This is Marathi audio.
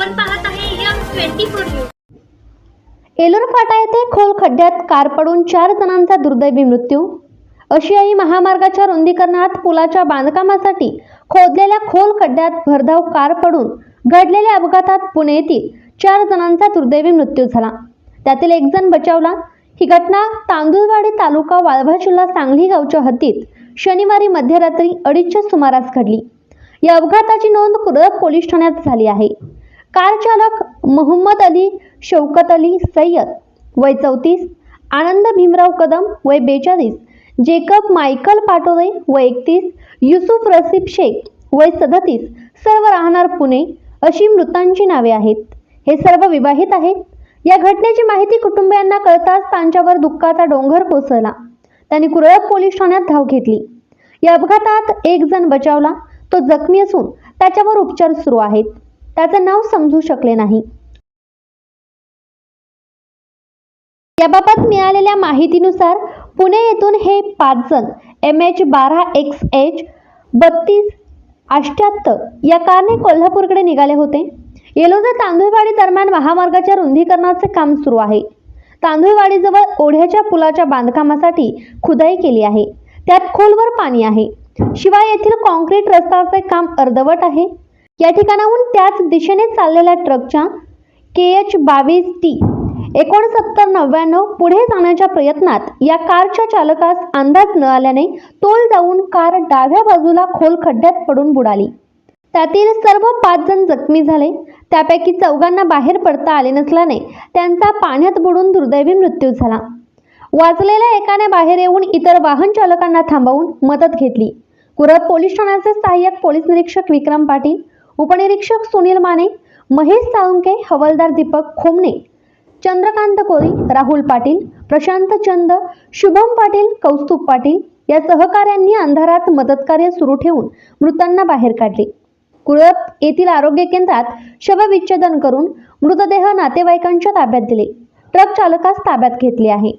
आपण पाहत आहे यम ट्वेंटी फोर न्यूज. एलोर फाटा येथे खोल खड्ड्यात कार पडून चार जणांचा दुर्दैवी मृत्यू. आशियाई महामार्गाच्या रुंदीकरणात पुलाच्या बांधकामासाठी खोदलेल्या खोल खड्ड्यात भरधाव कार पडून घडलेल्या अपघातात पुणे येथील चार जणांचा दुर्दैवी मृत्यू झाला. त्यातील एक जण बचावला. ही घटना तांदूळवाडी तालुका वाळवा जिल्हा सांगली गावच्या हद्दीत शनिवारी मध्यरात्री अडीचच्या सुमारास घडली. या अपघाताची नोंद कुरप पोलीस ठाण्यात झाली आहे. कार चालक मोहम्मद अली शौकत अली सय्यद वय चौतीस आनंद भीमराव कदम वय बेचाळीस जेकब मायकल पाटोरे वय एकतीस युसुफ रसीब शेख वय सदतीस सर्व राहणार पुणे अशी मृतांची नावे आहेत. हे सर्व विवाहित आहेत. या घटनेची माहिती कुटुंबियांना कळताच त्यांच्यावर दुःखाचा डोंगर कोसळला. त्यांनी कुरळक पोलीस ठाण्यात धाव घेतली. या अपघातात एक जण बचावला. तो जखमी असून त्याच्यावर उपचार सुरू आहेत. त्याचं नाव समजू शकले नाही. याबाबत मिळालेल्या माहितीनुसार पुणे येथून हे पाच जण एम एच बारा एक्स एच बत्तीस अष्ट्याहत्तर या कारने कोल्हापूरकडे निघाले होते. येलोजा तांदूळवाडी दरम्यान महामार्गाच्या रुंदीकरणाचे काम सुरू आहे. तांदूळवाडीजवळ ओढ्याच्या पुलाच्या बांधकामासाठी खुदाई केली आहे. त्यात खोलवर पाणी आहे. शिवाय येथील कॉन्क्रीट रस्त्याचे काम अर्धवट आहे. या ठिकाणाहून त्याच दिशेने चाललेल्या ट्रकच्या के एच बावीस टी एकोणसत्तर नव्याण्णव पुढे जाण्याच्या प्रयत्नात या कारच्या चालकास अंदाज न आल्याने तोल जाऊन कार डाव्या बाजूला खोल खड्ड्यात पडून बुडाली. त्यातील सर्व पाच जण जखमी झाले. त्यापैकी चौघांना बाहेर पडता आले नसल्याने त्यांचा पाण्यात बुडून दुर्दैवी मृत्यू झाला. वाचलेल्या एकाने बाहेर येऊन इतर वाहन चालकांना थांबवून मदत घेतली. कुरप पोलीस ठाण्याचे सहाय्यक पोलीस निरीक्षक विक्रम पाटील उपनिरीक्षक सुनील माने महेश साळुंके हवलदार दीपक खोमणे चंद्रकांत कोरी राहुल पाटील प्रशांत चंद शुभम पाटील कौस्तुभ पाटील या सहकाऱ्यांनी अंधारात मदतकार्य सुरू ठेवून मृतांना बाहेर काढले. कुळप येथील आरोग्य केंद्रात शवविच्छेदन करून मृतदेह नातेवाईकांच्या ताब्यात दिले. ट्रक चालकास ताब्यात घेतले आहे.